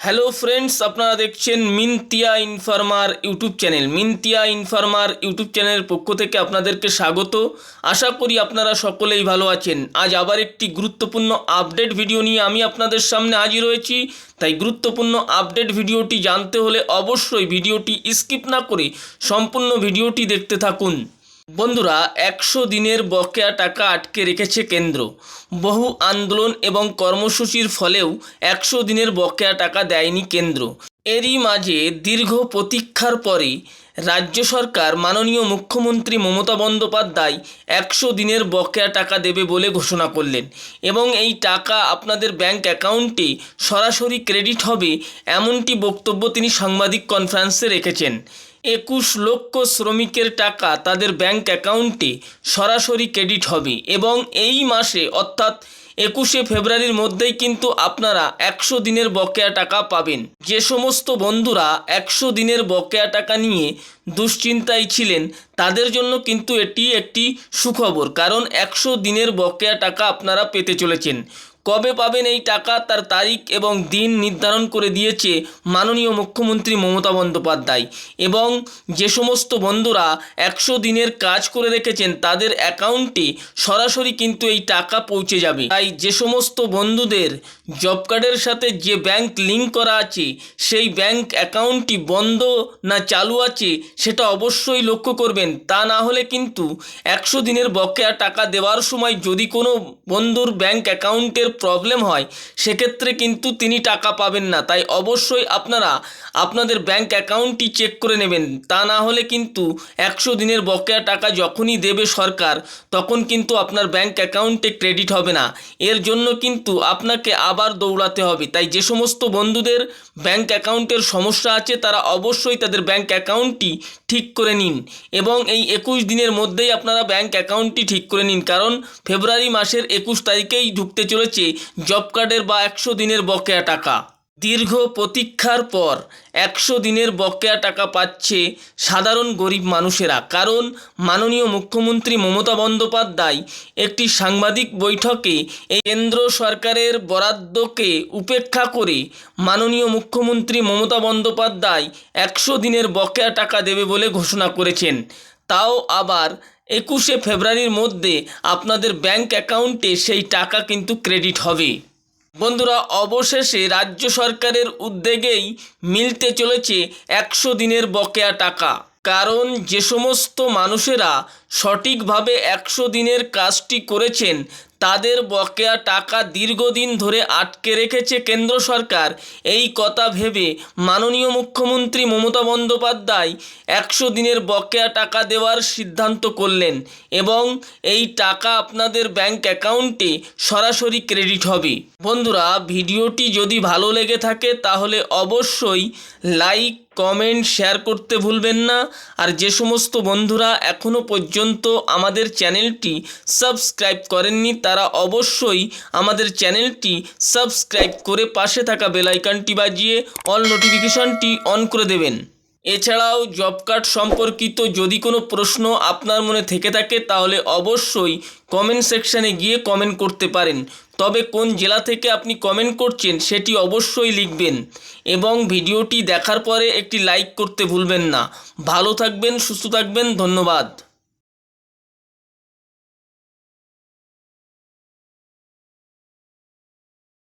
Hello friends আপনারা দেখছেন Mintiya informer YouTube channel Mintiya informer YouTube চ্যানেলের পক্ষ থেকে আপনাদেরকে স্বাগত। আশা করি আপনারা সকলেই ভালো আছেন। আজ আবার একটি গুরুত্বপূর্ণ আপডেট ভিডিও নিয়ে আমি আপনাদের সামনে হাজির হয়েছি। তাই গুরুত্বপূর্ণ আপডেট ভিডিওটি জানতে হলে অবশ্যই ভিডিওটি স্কিপ না করে সম্পূর্ণ ভিডিওটি দেখতে থাকুন। বন্ধুরা, একশো দিনের বকেয়া টাকা আটকে রেখেছে কেন্দ্র। বহু আন্দোলন এবং কর্মসূচির ফলেও একশো দিনের বকেয়া টাকা দেয়নি কেন্দ্র। এরই মাঝে দীর্ঘ প্রতীক্ষার পরে রাজ্য সরকার মাননীয় মুখ্যমন্ত্রী মমতা বন্দ্যোপাধ্যায় একশো দিনের বকেয়া টাকা দেবে বলে ঘোষণা করলেন এবং এই টাকা আপনাদের ব্যাংক অ্যাকাউন্টে সরাসরি ক্রেডিট হবে এমনটি বক্তব্য তিনি সাংবাদিক কনফারেন্সে রেখেছেন। একুশ লক্ষ শ্রমিকের টাকা তাদের ব্যাংক অ্যাকাউন্টে সরাসরি ক্রেডিট হবে এবং এই মাসে অর্থাৎ একুশে ফেব্রুয়ারির মধ্যেই কিন্তু আপনারা একশো দিনের বকেয়া টাকা পাবেন। যে সমস্ত বন্ধুরা একশো দিনের বকেয়া টাকা নিয়ে দুশ্চিন্তায় ছিলেন। তাদের জন্য কিন্তু এটি একটি সুখবর, কারণ একশো দিনের বকেয়া টাকা আপনারা পেতে চলেছেন। কবে পাবেন এই টাকা তার তারিখ এবং দিন নির্ধারণ করে দিয়েছে মাননীয় মুখ্যমন্ত্রী মমতা বন্দ্যোপাধ্যায়। এবং যে সমস্ত বন্ধুরা একশো দিনের কাজ করে রেখেছেন তাদের অ্যাকাউন্টে সরাসরি কিন্তু এই টাকা পৌঁছে যাবে। তাই যে সমস্ত বন্ধুদের জব কার্ডের সাথে যে ব্যাংক লিঙ্ক করা আছে, সেই ব্যাংক অ্যাকাউন্টটি বন্ধ না চালু আছে, সেটা অবশ্যই লক্ষ্য করবেন। তা না হলে কিন্তু একশো দিনের বকেয়া টাকা দেওয়ার সময় যদি কোনো বন্ধুর ব্যাংক অ্যাকাউন্টের প্রবলেম হয়, সেক্ষেত্রে কিন্তু তিনি টাকা পাবেন না। তাই অবশ্যই আপনারা আপনাদের ব্যাংক অ্যাকাউন্টটি চেক করে নেবেন। তা না হলে কিন্তু একশো দিনের বকেয়া টাকা যখনই দেবে সরকার, তখন কিন্তু আপনার ব্যাংক অ্যাকাউন্টে ক্রেডিট হবে না। এর জন্য কিন্তু আপনাকে আবার দৌড়াতে হবে। তাই যে সমস্ত বন্ধুদের ব্যাংক অ্যাকাউন্টের সমস্যা আছে, তারা অবশ্যই তাদের ব্যাংক অ্যাকাউন্টটি ঠিক করে নিন এবং এই একুশ দিনের মধ্যেই আপনারা ব্যাঙ্ক অ্যাকাউন্টটি ঠিক করে নিন। কারণ ফেব্রুয়ারি মাসের একুশ তারিখেই ঢুকতে চলেছে জব কার্ডের বা একশো দিনের বকেয়া টাকা। দীর্ঘ প্রতীক্ষার পর একশো দিনের বকেয়া টাকা পাচ্ছে সাধারণ গরিব মানুষেরা। কারণ মাননীয় মুখ্যমন্ত্রী মমতা বন্দ্যোপাধ্যায় একটি সাংবাদিক বৈঠকে কেন্দ্র সরকারের বরাদ্দকে উপেক্ষা করে মাননীয় মুখ্যমন্ত্রী মমতা বন্দ্যোপাধ্যায় একশো দিনের বকেয়া টাকা দেবে বলে ঘোষণা করেছেন। তাও আবার একুশে ফেব্রুয়ারির মধ্যে আপনাদের ব্যাংক অ্যাকাউন্টে সেই টাকা কিন্তু ক্রেডিট হবে। বন্ধুরা, অবশেষে রাজ্য সরকারের উদ্যোগেই মিলতে চলেছে একশো দিনের বকেয়া টাকা। কারণ যে সমস্ত মানুষেরা সঠিকভাবে একশো দিনের কাজটি করেছেন তাদের বকেয়া টাকা দীর্ঘদিন ধরে আটকে রেখেছে কেন্দ্র সরকার। এই কথা ভেবে মাননীয় মুখ্যমন্ত্রী মমতা বন্দ্যোপাধ্যায় একশো দিনের বকেয়া টাকা দেওয়ার সিদ্ধান্ত করলেন এবং এই টাকা আপনাদের ব্যাংক অ্যাকাউন্টে সরাসরি ক্রেডিট হবে। বন্ধুরা, ভিডিওটি যদি ভালো লেগে থাকে তাহলে অবশ্যই লাইক, কমেন্ট, শেয়ার করতে ভুলবেন না। আর যে সমস্ত বন্ধুরা এখনও পর্যন্ত আমাদের চ্যানেলটি সাবস্ক্রাইব করেননি তারা অবশ্যই আমাদের চ্যানেলটি সাবস্ক্রাইব করে পাশে থাকা বেলাইকানটি বাজিয়ে অল নোটিফিকেশনটি অন করে দেবেন। এছাড়াও জব কার্ড সম্পর্কিত যদি কোনো প্রশ্ন আপনার মনে থেকে থাকে তাহলে অবশ্যই কমেন্ট সেকশানে গিয়ে কমেন্ট করতে পারেন। তবে কোন জেলা থেকে আপনি কমেন্ট করছেন সেটি অবশ্যই লিখবেন এবং ভিডিওটি দেখার পরে একটি লাইক করতে ভুলবেন না। ভালো থাকবেন, সুস্থ থাকবেন, ধন্যবাদ।